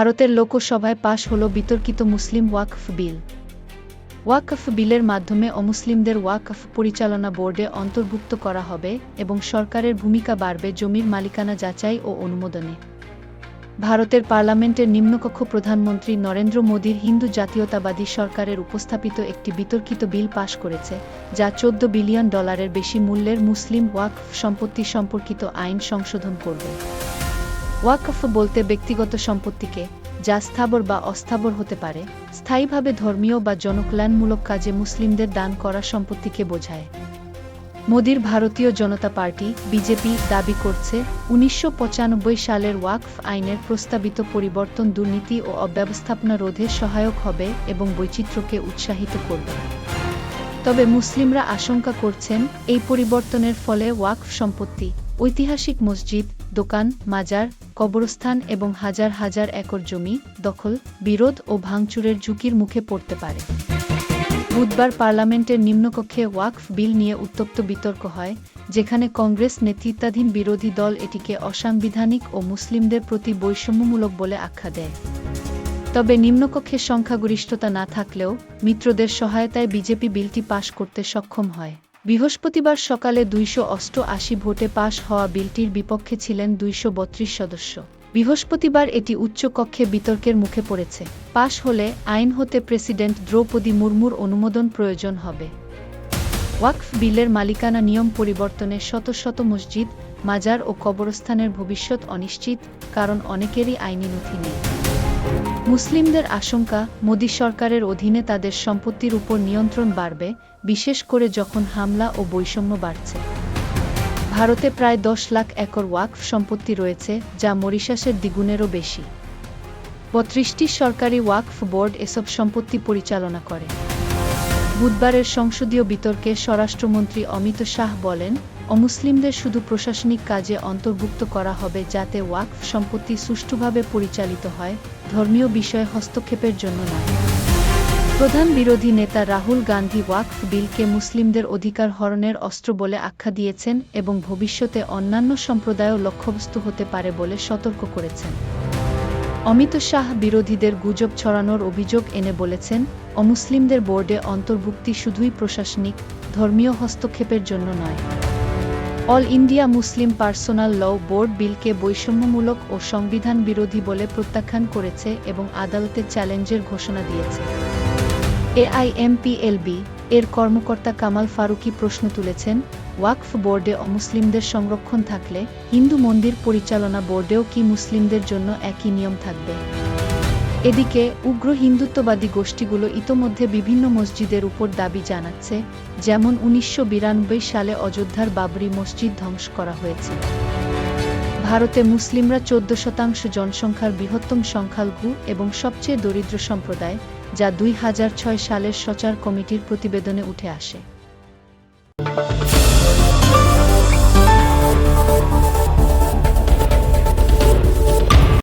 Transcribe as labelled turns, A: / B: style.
A: ভারতের লোকসভায় পাশ হল বিতর্কিত মুসলিম ওয়াকফ বিল। ওয়াকফ বিলের মাধ্যমে অমুসলিমদের ওয়াকফ পরিচালনা বোর্ডে অন্তর্ভুক্ত করা হবে এবং সরকারের ভূমিকা বাড়বে জমির মালিকানা যাচাই ও অনুমোদনে। ভারতের পার্লামেন্টের নিম্নকক্ষ প্রধানমন্ত্রী নরেন্দ্র মোদীর হিন্দু জাতীয়তাবাদী সরকারের উপস্থাপিত একটি বিতর্কিত বিল পাশ করেছে, যা চোদ্দ বিলিয়ন ডলারের বেশি মূল্যের মুসলিম ওয়াকফ সম্পত্তি সম্পর্কিত আইন সংশোধন করবে। ওয়াকফ বলতে ব্যক্তিগত সম্পত্তিকে যা স্থাবর বা অস্থাবর হতে পারে, স্থায়ীভাবে ধর্মীয় বা জনকল্যাণমূলক কাজে মুসলিমদের দান করা সম্পত্তিকে বোঝায়। মোদির ভারতীয় জনতা পার্টি, বিজেপি, দাবি করছে উনিশশো পঁচানব্বই সালের ওয়াকফ আইনের প্রস্তাবিত পরিবর্তন দুর্নীতি ও অব্যবস্থাপনা রোধে সহায়ক হবে এবং বৈচিত্র্যকে উৎসাহিত করবে। তবে মুসলিমরা আশঙ্কা করছেন, এই পরিবর্তনের ফলে ওয়াকফ সম্পত্তি, ঐতিহাসিক মসজিদ দোকান, মাজার, কবরস্থান এবং হাজার হাজার একর জমি দখল, বিরোধ ও ভাঙচুরের ঝুঁকির মুখে পড়তে পারে। বুধবার পার্লামেন্টের নিম্নকক্ষে ওয়াকফ বিল নিয়ে উত্তপ্ত বিতর্ক হয়, যেখানে কংগ্রেস নেতৃত্বাধীন বিরোধী দল এটিকে অসাংবিধানিক ও মুসলিমদের প্রতি বৈষম্যমূলক বলে আখ্যা দেয়। তবে নিম্নকক্ষের সংখ্যাগরিষ্ঠতা না থাকলেও মিত্রদের সহায়তায় বিজেপি বিলটি পাশ করতে সক্ষম হয়। বৃহস্পতিবার সকালে দুইশো অষ্টআশি ভোটে পাশ হওয়া বিলটির বিপক্ষে ছিলেন দুইশো বত্রিশ সদস্য। বৃহস্পতিবার এটি উচ্চকক্ষে বিতর্কের মুখে পড়েছে। পাশ হলে আইন হতে প্রেসিডেন্ট দ্রৌপদী মুর্মুর অনুমোদন প্রয়োজন হবে। ওয়াকফ বিলের মালিকানা নিয়ম পরিবর্তনে শত শত মসজিদ, মাজার ও কবরস্থানের ভবিষ্যৎ অনিশ্চিত, কারণ অনেকেরই আইনি নথি নেই। মুসলিমদের আশঙ্কা, মোদী সরকারের অধীনে তাদের সম্পত্তির উপর নিয়ন্ত্রণ বাড়বে, বিশেষ করে যখন হামলা ও বৈষম্য বাড়ছে। ভারতে প্রায় দশ লাখ একর ওয়াকফ সম্পত্তি রয়েছে, যা মরিশাসের দ্বিগুণেরও বেশি। বত্রিশটি সরকারি ওয়াকফ বোর্ড এসব সম্পত্তি পরিচালনা করে। বুধবারের সংসদীয় বিতর্কে স্বরাষ্ট্রমন্ত্রী অমিত শাহ বলেন, অমুসলিমদের শুধু প্রশাসনিক কাজে অন্তর্ভুক্ত করা হবে যাতে ওয়াকফ সম্পত্তি সুষ্ঠুভাবে পরিচালিত হয় ধর্মীয় বিষয়ে হস্তক্ষেপের জন্য নয়। প্রধান বিরোধী নেতা রাহুল গান্ধী ওয়াকফ বিলকে মুসলিমদের অধিকার হরণের অস্ত্র বলে আখ্যা দিয়েছেন এবং ভবিষ্যতে অন্যান্য সম্প্রদায়ও লক্ষ্যবস্তু হতে পারে বলে সতর্ক করেছেন। অমিত শাহ বিরোধীদের গুজব ছড়ানোর অভিযোগ এনে বলেছেন, অমুসলিমদের বোর্ডে অন্তর্ভুক্তি শুধুই প্রশাসনিক, ধর্মীয় হস্তক্ষেপের জন্য নয়। All India Muslim personal law board বিলকে বৈষম্যমূলক ও সংবিধান বিরোধী বলে প্রত্যাখ্যান করেছে এবং আদালতে চ্যালেঞ্জের ঘোষণা দিয়েছে। এআইএমপিএলবি এর কর্মকর্তা কামাল ফারুকি প্রশ্ন তুলেছেন, ওয়াকফ বোর্ডে অমুসলিমদের সংরক্ষণ থাকলে হিন্দু মন্দির পরিচালনা বোর্ডেও কি মুসলিমদের জন্য একই নিয়ম থাকবে? এদিকে, উগ্র হিন্দুত্ববাদী গোষ্ঠীগুলো ইতোমধ্যে বিভিন্ন মসজিদের উপর দাবি জানাচ্ছে, যেমন উনিশশো বিরানব্বই সালে অযোধ্যার বাবরি মসজিদ ধ্বংস করা হয়েছে। ভারতে মুসলিমরা চোদ্দ শতাংশ জনসংখ্যার বৃহত্তম সংখ্যালঘু এবং সবচেয়ে দরিদ্র সম্প্রদায়, যা দুই হাজার ছয় সালের সচার কমিটির প্রতিবেদনে উঠে আসে।